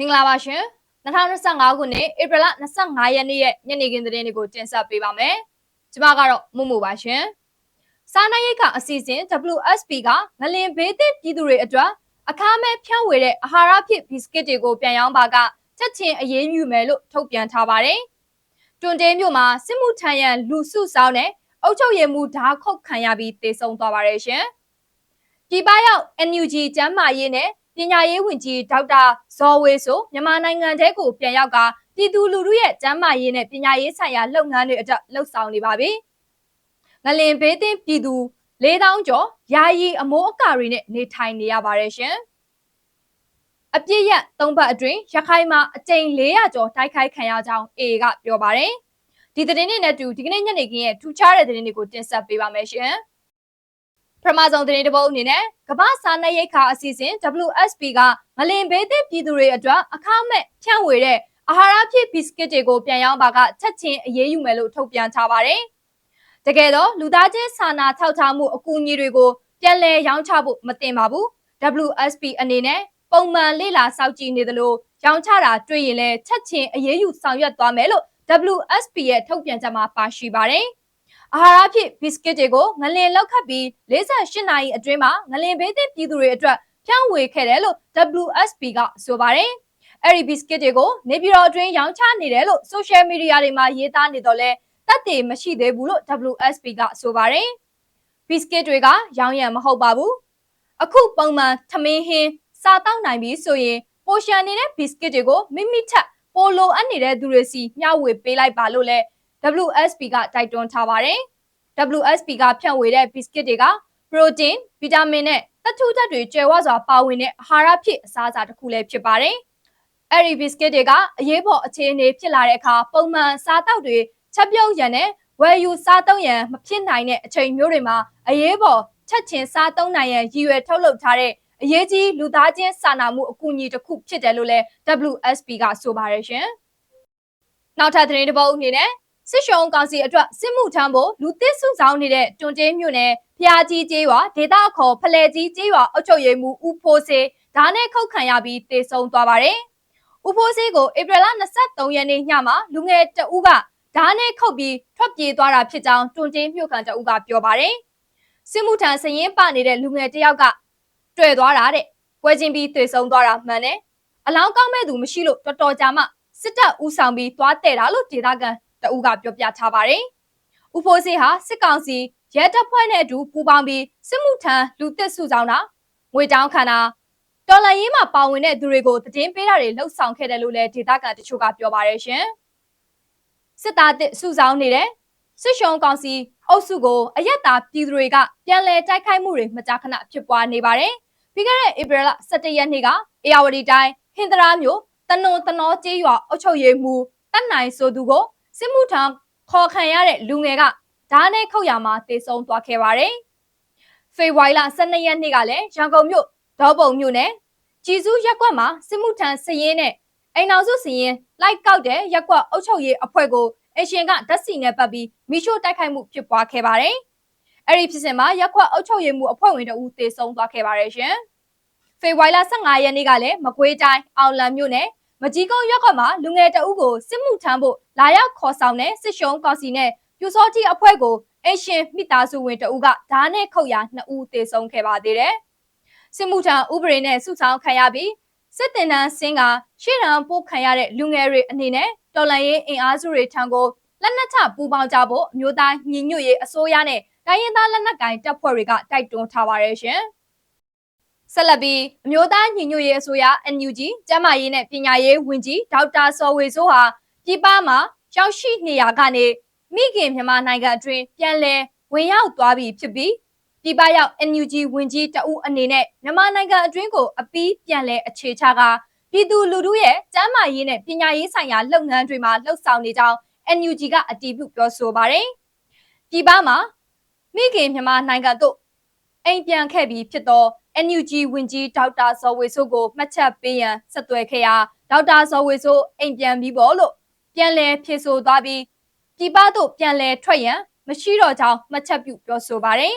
မင်္ဂလာပါရှင်2025ခုနှစ်ဧပြီလ25ရက်နေ့ရဲ့ညနေခင်းသတင်းတွေကိုတင်ဆက်ပေးပါမယ်ကျွန်မကတော့မှုမှုပါရှင်စားနပ်ရိက္ခာအစီအစဉ် WSP ကငလင်ဘေးသင့်ပြည်သူတွေအတွက်အခါမဲ့ဖြန့်ဝေတဲ့အာဟာရဖြစ်ဘီစကစ်တွေကိုပြန်ရောင်းပါကချက်ချင်းအရေးယူမယ်လို့ထုတ်ပြန်ထားပါတယ်တွန်တဲမြို့မှာစစ်မှုထမ်းရန်လူစုဆောင်းတဲ့အုပ်ချုပ်ရေးမှူးဓာတ်ခုတ်ခံရပြီးတေဆုံးသွားပါတယ်ရှင်ပြည်ပရောက် NUG ကျန်းမာရေးနဲ့ ပညာရေးဝန်ကြီးဒေါက်တာဇော်ဝေဆိုမြန်မာနိုင်ငံတဲကိုပြန်ရောက်ကပြည်သူလူထုရဲ့ကျန်းမာရေးနဲ့ပညာရေးဆိုင်ရာလုပ်ငန်းတွေအတွက်လှုပ်ဆောင်နေပါပြီ။ငလင်ဘေးသင်းပြည်သူ4000ကျော်ယာယီအမိုးအကာတွေနဲ့နေထိုင်နေရပါတယ်ရှင်။အပြည့်ရက်၃ပတ်အတွင်းရခိုင်မှာအကြိမ်400ကျော်တိုက်ခိုက်ခံရကြောင်း AA ကပြောပါတယ်။ဒီသတင်းတွေနဲ့တူဒီကနေ့ညနေခင်းရဲ့ထူခြားတဲ့သတင်းတွေကိုတင်ဆက်ပေးပါမယ်ရှင်။ ပထမဆုံးသတင်းတစ်ပုဒ်အနေနဲ့ကမ္ဘာစားနပ်ရိက္ခာအစီအစဉ် WSP ကငလင်ဘေးသစ်ပြည်သူတွေအတွက်အခမဲ့ဖြန့်ဝေတဲ့အာဟာရဖြစ်ဘီစကစ်တွေကိုပြန်ရောင်းပါကချက်ချင်းအရေးယူမယ်လို့ထုတ်ပြန်ထားပါတယ်။တကယ်တော့လူသားချင်းစာနာထောက်ထားမှုအကူအညီတွေကိုပြန်လည်ရောင်းချဖို့မတင်ပါဘူး။ WSP အနေနဲ့ပုံမှန်လေ့လာစောင့်ကြည့်နေသလိုရောင်းချတာတွေ့ရင်လည်းချက်ချင်းအရေးယူဆောင်ရွက်သွားမယ်လို့ WSP ရဲ့ထုတ်ပြန်ချက်မှာပါရှိပါတယ်။ အာဟာရဖြစ်ဘီစကစ်တွေကိုငလင်လောက်ခတ်ပြီး48နာရီအတွင်းမှာငလင်ဘေးသင့်ပြည်သူတွေအတွက်ဖြန့်ဝေခဲ့တယ်လို့ WSP ကဆိုပါတယ်။အဲ့ဒီဘီစကစ်တွေကိုနေပြည်တော်အတွင်းရောင်းချနေတယ်လို့ social media တွေမှာရေးသားနေတော့လဲတက်တည်မရှိသေးဘူးလို့ WSP ကဆိုပါတယ်။ဘီစကစ်တွေကရောင်းရံမဟုတ်ပါဘူး။အခုပုံမှန်ထမင်းဟင်းစားတောက်နိုင်ပြီဆိုရင်ပိုရှန်နေတဲ့ဘီစကစ်တွေကိုမိမိထက်ပိုလိုအပ်နေတဲ့သူတွေစီမျှဝေပေးလိုက်ပါလို့လဲ WSP ကတိုက်တွန်းထားပါတယ်။ WSP ကဖြန့်ဝေတဲ့ဘီစကစ်တွေကပရိုတင်း၊ဗီတာမင်နဲ့သတ္ထုဓာတ်တွေကျွယ်ဝစွာပါဝင်တဲ့အာဟာရဖြစ်အစားအစာတစ်ခုလည်းဖြစ်ပါတယ်။အဲ့ဒီဘီစကစ်တွေကအရေးပေါ်အခြေအနေဖြစ်လာတဲ့အခါပုံမှန်စားတောက်တွေချက်ပြုတ်ရန်နဲ့ဝယ်ယူစားသုံးရန်မဖြစ်နိုင်တဲ့အချိန်မျိုးတွေမှာအရေးပေါ်ချက်ချင်းစားသုံးနိုင်ရန်ရည်ရွယ်ထုတ်လုပ်ထားတဲ့အရေးကြီးလူသားချင်းစာနာမှုအကူအညီတစ်ခုဖြစ်တယ်လို့လည်း WSP ကဆိုပါတယ်ရှင်။နောက်ထပ်သတင်းတစ်ပုဒ်အနေနဲ့ စစ်ရှုံကောင်စီအတွက်စစ်မှုထမ်းဖို့လူသစ်စုဆောင်နေတဲ့တွန်တဲမြို့နယ်ဖျားကြီးကျေးရွာဒေသခေါ်ဖလဲကြီးကျေးရွာအုပ်ချုပ်ရေးမှူးဦးဖိုးစေဓာတ်နဲ့ခုတ်ခံရပြီးတေဆုံးသွားပါတယ်။ဦးဖိုးစေကိုဧပြီလ23ရက်နေ့ညမှာလူငယ်တဦးကဓာတ်နဲ့ခုတ်ပြီးထွက်ပြေးသွားတာဖြစ်ကြောင်းတွန်တဲမြို့ခံတဦးကပြောပါတယ်။စစ်မှုထမ်းစရင်ပနေတဲ့လူငယ်တယောက်ကတွေ့သွားတာတဲ့။ပွဲချင်းပြီးတေဆုံးသွားတာမှန်တယ်။အလောင်းကောင်းမဲ့သူမရှိလို့တော်တော်ကြာမှစစ်တပ်ဦးဆောင်ပြီးသွားတဲ့တာလို့ဒေသခံ တဦးကပြောပြထားပါတယ်။ဦးဖိုးစေးဟာစစ်ကောင်စီရဲတပ်ဖွဲ့နဲ့အတူပူးပေါင်းပြီးစစ်မှုထမ်းလူသစ်စုဆောင်တာငွေတောင်းခံတာတော်လှန်ရေးမှာပါဝင်တဲ့သူတွေကိုတည်င်းပေးတာတွေလှုပ်ဆောင်ခဲ့တယ်လို့လည်းဒေသခံတချို့ကပြောပါတယ်ရှင်။စစ်သားတစ်စုဆောင်နေတဲ့စစ်ရှုံးကောင်စီအုပ်စုကိုအယက်သားပြည်သူတွေကပြန်လည်တိုက်ခိုက်မှုတွေမကြာခဏဖြစ်ပွားနေပါတယ်။ပြီးခဲ့တဲ့ဧပြီလ17ရက်နေ့ကအေယာဝတီတိုင်းဟင်္ဒရာမြို့တနုံတနောကျေးရွာအုပ်ချုပ်ရေးမှူးတက်နိုင်ဆိုသူကို စစ်မှုထမ်းခေါ်ခံရတဲ့လူငယ်ကဓာတ်နဲ့ခုတ်ရမှာတေဆုံးသွားခဲ့ပါတယ်။ဖေဖော်ဝါရီလ12ရက်နေ့ကလည်းရန်ကုန်မြို့ဒေါပုံမြို့နယ်ကြည်စုရက်ကွက်မှာစစ်မှုထမ်းစရင်နဲ့အိမ်နောက်စုစရင်လိုက်ကောက်တဲ့ရက်ကွက်အုပ်ချုပ်ရေးအဖွဲ့ကိုအရှင်ကဓာတ်စီနဲ့ပတ်ပြီးမိရှို့တိုက်ခိုက်မှုဖြစ်ပွားခဲ့ပါတယ်။အဲ့ဒီဖြစ်စဉ်မှာရက်ကွက်အုပ်ချုပ်ရေးမှုအဖွဲ့ဝင်တဦးတေဆုံးသွားခဲ့ပါတယ်ရှင်။ဖေဖော်ဝါရီလ15ရက်နေ့ကလည်းမကွေးတိုင်းအောင်လံမြို့နယ် မကြီးကုန်းရက်ကွက်မှာလူငယ်တအုပ်ကိုစစ်မှုထမ်းဖို့လာရောက်ခေါ်ဆောင်တဲ့စစ်ရှုံးကောင်စီနဲ့ပြူစောတိအဖွဲ့ကိုအရှင်မိသားစုဝင်တအုပ်ကဓာတ်နဲ့ခုတ်ရာနှစ်ဦးသေဆုံးခဲ့ပါသေးတယ်။စစ်မှုထမ်းဥပဒေနဲ့စုဆောင်ခံရပြီးစစ်တင်တန်းစင်းကရှေ့တန်းပို့ခံရတဲ့လူငယ်တွေအနေနဲ့တော်လန်ရေးအင်အားစုတွေထံကိုလက်နက်ချပူးပေါင်းကြဖို့အမျိုးသားညီညွတ်ရေးအစိုးရနဲ့တိုင်းရင်းသားလက်နက်ကိုင်တပ်ဖွဲ့တွေကတိုက်တွန်းထားပါတယ်ရှင်။ ဆက်လက်ပြီးအမျိုးသားညီညွတ်ရေးအစိုးရ NUG ကျန်းမာရေးနဲ့ပညာရေးဝန်ကြီးဒေါက်တာစောဝေစိုးဟာပြည်ပမှာရောက်ရှိနေရကနေမိခင်မြန်မာနိုင်ငံအတွင်းပြန်လည်ဝင်ရောက်သွားပြီဖြစ်ပြီးပြည်ပရောက် NUG ဝန်ကြီးတဦးအနေနဲ့မြန်မာနိုင်ငံအတွင်းကိုအပီးပြန်လည်အခြေချကပြည်သူလူထုရဲ့ကျန်းမာရေးနဲ့ပညာရေးဆိုင်ရာလုပ်ငန်းတွေမှာလှုပ်ဆောင်နေကြောင်း NUG ကအတည်ပြုပြောဆိုပါတယ်။ပြည်ပမှာမိခင်မြန်မာနိုင်ငံတို့ အိမ်ပြန်ခဲ့ပြီးဖြစ်သော NUG ဝန်ကြီးဒေါက်တာဇော်ဝေဆိုးကိုမှတ်ချက်ပေးရန်ဆက်သွယ်ခဲ့ရာဒေါက်တာဇော်ဝေဆိုးအိမ်ပြန်ပြီးပေါ့လို့ပြန်လည်ဖြေဆိုသွားပြီးပြည်ပသို့ပြန်လည်ထွက်ရန်မရှိတော့ကြောင်းမှတ်ချက်ပြုပြောဆိုပါတယ်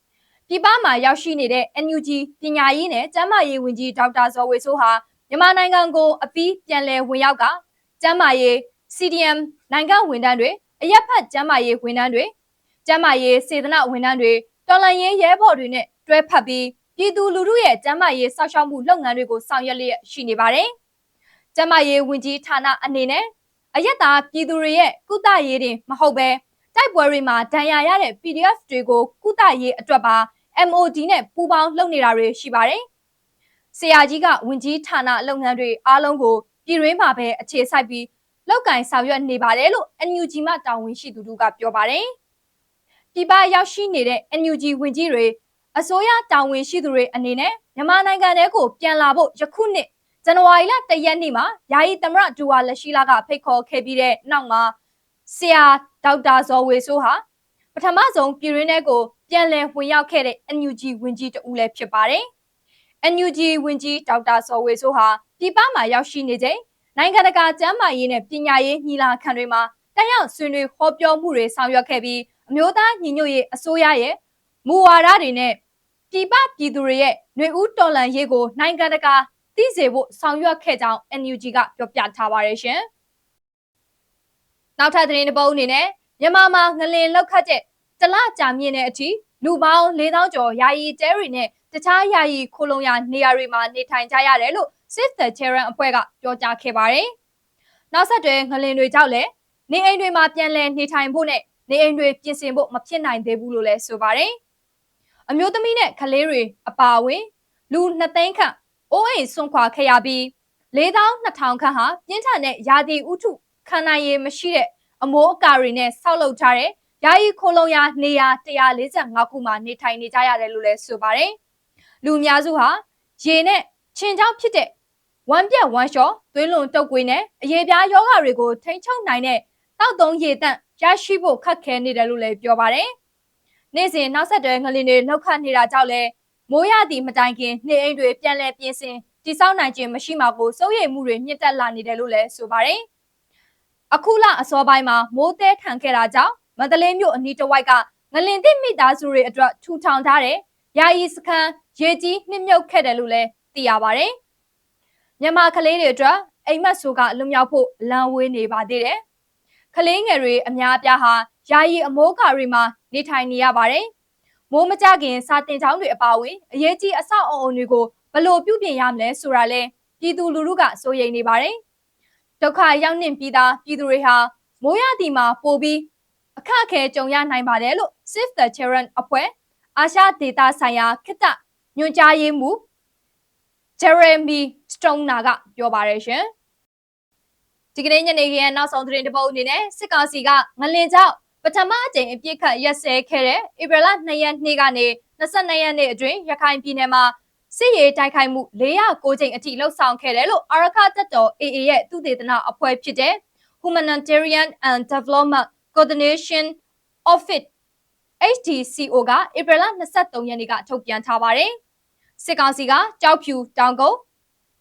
။ပြည်ပမှာရောက်ရှိနေတဲ့ NUG ပညာရေးနဲ့ကျန်းမာရေးဝန်ကြီးဒေါက်တာဇော်ဝေဆိုးဟာမြန်မာနိုင်ငံကိုအပြီးပြန်လည်ဝင်ရောက်ကကျန်းမာရေး CDM နိုင်ငံဝန်ထမ်းတွေအရက်ဖတ်ကျန်းမာရေးဝန်ထမ်းတွေကျန်းမာရေးစေတနာဝန်ထမ်းတွေ တော်လှန်ရေးရဲဘော်တွေနဲ့တွဲဖက်ပြီးပြည်သူလူထုရဲ့ကျန်းမာရေးစောင့်ရှောက်မှုလုပ်ငန်းတွေကိုဆောင်ရွက်လျက်ရှိနေပါတယ်။ကျန်းမာရေးဝန်ကြီးဌာနအနေနဲ့အရက်သားပြည်သူတွေရဲ့ကုသရေးတင်မဟုတ်ပဲတိုက်ပွဲတွေမှာဒဏ်ရာရတဲ့ PDF တွေကိုကုသရေးအတွက်ပါ MOD နဲ့ပူးပေါင်းလုပ်နေတာတွေရှိပါတယ်။ဆရာကြီးကဝင်ကြီးဌာနလုပ်ငန်းတွေအားလုံးကိုပြည်ရင်းမှာပဲအခြေစိုက်ပြီးလောက်ကင်ဆောင်ရွက်နေပါတယ်လို့ NUG မှတာဝန်ရှိသူတို့ကပြောပါတယ်။ ပြည်ပရောက်ရှိနေတဲ့ NUG ဝင်ကြီးတွေအစိုးရတာဝန်ရှိသူတွေအနေနဲ့မြန်မာနိုင်ငံထဲကိုပြန်လာဖို့ယခုနှစ်ဇန်နဝါရီလ၁ရက်နေ့မှာယာယီသမရဒူဝါလက်ရှိလာကဖိတ်ခေါ်ခဲ့ပြီးတဲ့နောက်မှာဆရာဒေါက်တာဇော်ဝေဆိုးဟာပထမဆုံးပြည်ရင်းထဲကိုပြန်လည်ဝင်ရောက်ခဲ့တဲ့ NUG ဝင်ကြီးတဦးလည်းဖြစ်ပါတယ်။ NUG ဝင်ကြီးဒေါက်တာဇော်ဝေဆိုးဟာပြည်ပမှာရောက်ရှိနေချိန်နိုင်ငံတကာကျန်းမာရေးနဲ့ပညာရေးညီလာခံတွေမှာတက်ရောက်ဆွေးနွေးဟောပြောမှုတွေဆောင်ရွက်ခဲ့ပြီး အမျိုးသားညီညွတ်ရေးအစိုးရရဲ့မူဝါဒတွေနဲ့ပြည်ပပြည်သူတွေရဲ့ຫນွေဦးတော်လှန်ရေးကိုနိုင်ငံတကာသိစေဖို့ဆောင်ရွက်ခဲ့ကြောင်း NUG ကပြောပြထားပါတယ်ရှင်။နောက်ထပ်သတင်းတစ်ပုဒ်အနေနဲ့မြန်မာမှာငလင်လောက်ခတ်တဲ့တလကြာမြင့်တဲ့အထိလူပေါင်း4000ကျော်ယာယီတဲတွေနဲ့တခြားယာယီခိုလုံရနေရာတွေမှာနေထိုင်ကြရတယ်လို့ Save the Children အဖွဲ့ကပြောကြားခဲ့ပါတယ်။နောက်ဆက်တွဲငလင်တွေကြောင့်လည်းနေအိမ်တွေမှာပြန်လည်နေထိုင်ဖို့နဲ့ နေအိမ်တွေပြင်ဆင်ဖို့မဖြစ်နိုင်သေးဘူးလို့လည်းဆိုပါတယ်။အမျိုးသမီးနဲ့ကလေးတွေအပါအဝင်လူနှစ်သိန်းခန့်အိုးအိမ်ဆွန့်ခွာခဲ့ရပြီး4200ခန့်ဟာပြင်းထန်တဲ့ရာသီဥတုခံနိုင်ရည်မရှိတဲ့အမိုးအကာတွေနဲ့ဆောက်လုပ်ထားတဲ့ယာယီခိုလုံရာနေရာ145ခုမှာနေထိုင်နေကြရတယ်လို့လည်းဆိုပါတယ်။လူအများစုဟာရေနဲ့ခြင်ကြောင့်ဖြစ်တဲ့ဝမ်းပြက်ဝမ်းလျှောသွေးလွန်တုပ်ကွေးနဲ့အရေပြားယောဂါတွေကိုထိန်းချုပ်နိုင်တဲ့တောက်သုံးရေတန့် ရရှိဖို့ခက်ခဲနေတယ်လို့လည်းပြောပါတယ်။နေ့စဉ်နောက်ဆက်တွဲငလင်တွေလောက်ခတ်နေတာကြောင့်လည်းမိုးရသည့်မတိုင်ခင်နေအိမ်တွေပြန်လည်ပြင်ဆင်တိစောက်နိုင်ခြင်းမရှိမှာကိုစိုးရိမ်မှုတွေမြင့်တက်လာနေတယ်လို့လည်းဆိုပါတယ်။အခုလအစောပိုင်းမှာမိုးတဲထန်ခဲ့တာကြောင့်မန္တလေးမြို့အနီးတစ်ဝိုက်ကငလင်သစ်မိသားစုတွေအတွက်ထူထောင်ထားတဲ့ယာယီစခန်းရေကြီးနှိမ့်မြုပ်ခဲ့တယ်လို့လည်းသိရပါတယ်။မြန်မာကလေးတွေအတွက်အိမ်မက်ဆိုကလွမြောက်ဖို့လမ်းဝေးနေပါသေးတယ်။ ကလေးငယ်တွေအများအပြားဟာယာယီအမိုးကာတွေမှာနေထိုင်နေရပါတယ်။မိုးမကြခင်စာတင်ကျောင်းတွေအပါအဝင်အရေးကြီးအဆောက်အအုံတွေကိုဘလို့ပြုပြင်ရမလဲဆိုတာလဲပြည်သူလူထုကစိုးရိမ်နေပါတယ်။ဒုက္ခရောက်နှင့်ပြီးသားပြည်သူတွေဟာမိုးရသည်မှာပိုပြီးအခက်အခဲကြုံရနိုင်ပါတယ်လို့ Save the Children အဖွဲ့အာရှဒေတာဆိုင်ရာခိတညွှန်ကြားရေးမှူး Jeremy Stoner ကပြောပါတယ်ရှင်။ ဒီကနေ့ညနေခင်းနောက်ဆုံးသတင်းတစ်ပုဒ်အနေနဲ့စစ်ကောင်စီကငလင်ကြောင့်ပထမအကြိမ်အပြစ်ခတ်ရက်စဲခဲ့တဲ့ဧပြီလ2ရက်နေ့ကနေ22ရက်နေ့အတွင်းရခိုင်ပြည်နယ်မှာစစ်ရေးတိုက်ခိုက်မှု409ကြိမ်အထိလှုပ်ဆောင်ခဲ့တယ်လို့အာရခတပ်တော် AA ရဲ့သူတေသနအဖွဲ့ဖြစ်တဲ့ Humanitarian and Development Coordination Office HDCO ကဧပြီလ23ရက်နေ့ကထုတ်ပြန်ထားပါတယ်။စစ်ကောင်စီကကြောက်ဖြူတောင်ကုန်း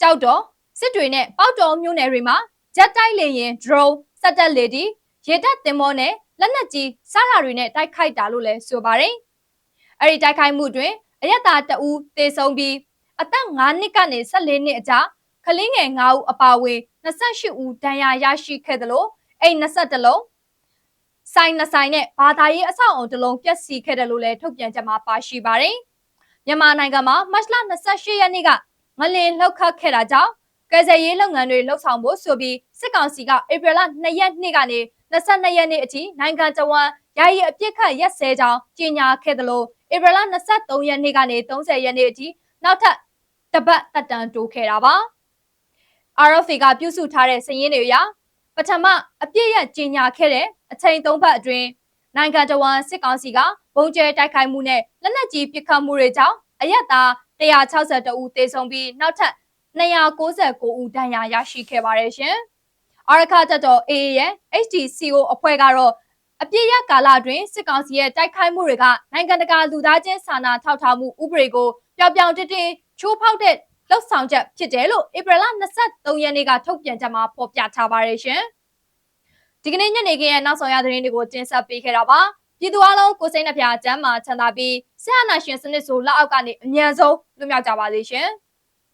ကြောက်တော်စစ်တွေနဲ့ပေါက်တော်မြို့နယ်တွေမှာ ဂျက်တိုက်လေရင် drone စက်တက်လေဒီရေတပ်သင်္ဘောနဲ့လက်နက်ကြီးစားတာတွေနဲ့တိုက်ခိုက်တာလို့လည်းဆိုပါတယ်။အဲ့ဒီတိုက်ခိုက်မှုတွင်အရက်သားတအူးတေဆုံးပြီးအသက်9နှစ်ကနေ14နှစ်အကြားကလေးငယ်9ဦးအပါအဝင်28ဦးဒဏ်ရာရရှိခဲ့တယ်လို့အဲ့22လုံးဆိုင်နှစ်ဆိုင်နဲ့ဘာသာရေးအဆောက်အုံတစ်လုံးပျက်စီးခဲ့တယ်လို့လည်းထုတ်ပြန်ချက်မှာပါရှိပါတယ်။မြန်မာနိုင်ငံမှာမတ်လ28ရက်နေ့ကငလင်လှုပ်ခတ်ခဲ့တာကြောင့်ကယ်ဆယ်ရေးလုပ်ငန်းတွေလှုပ်ဆောင်ဖို့ဆိုပြီး စစ်ကောင်စီကဧပြီလ2ရက်နေ့ကနေ22ရက်နေ့အထိနိုင်ငံတော်ဝန်ယာယီအပြစ်ခတ်ရက်စဲကြောင်းကြေညာခဲ့တယ်လို့ဧပြီလ23ရက်နေ့ကနေ30ရက်နေ့အထိနောက်ထပ်တပတ်တက်တန်တိုးခဲ့တာပါ။ RFA ကပြုစုထားတဲ့စည်ရင်းတွေအရပထမအပြည့်ရကြေညာခဲ့တဲ့အချိန်သုံးပတ်အတွင်းနိုင်ငံတော်ဝန်စစ်ကောင်စီကဘုံကျဲတိုက်ခိုက်မှုနဲ့လက်နက်ကြီးပစ်ခတ်မှုတွေကြောင့်အရက်သား162ဦးသေဆုံးပြီးနောက်ထပ်299ဦးဒဏ်ရာရရှိခဲ့ပါတယ်ရှင်။ အာရခတပ်တော် AA ရဲ့ HDCO အဖွဲ့ကတော့အပြည့်ရကာလအတွင်းစစ်ကောင်စီရဲ့တိုက်ခိုက်မှုတွေကနိုင်ငံတကာလူသားချင်းစာနာထောက်ထားမှုဥပဒေကိုပျောက်ပျောက်တင်းတင်းချိုးဖောက်တဲ့လှုပ်ဆောင်ချက်ဖြစ်တယ်လို့ဧပြီလ23ရက်နေ့ကထုတ်ပြန်ချက်မှာဖော်ပြထားပါတယ်ရှင်။ဒီကနေ့ညနေခင်းရဲ့နောက်ဆုံးရသတင်းတွေကိုတင်ဆက်ပေးခဲ့တာပါ။ပြည်သူအလုံးကိုစိတ်နှပြချမ်းမာချမ်းသာပြီးဆရာနာရှင်စနစ်ဆိုလက်အောက်ကနေအမြန်ဆုံးလွတ်မြောက်ကြပါစေရှင်။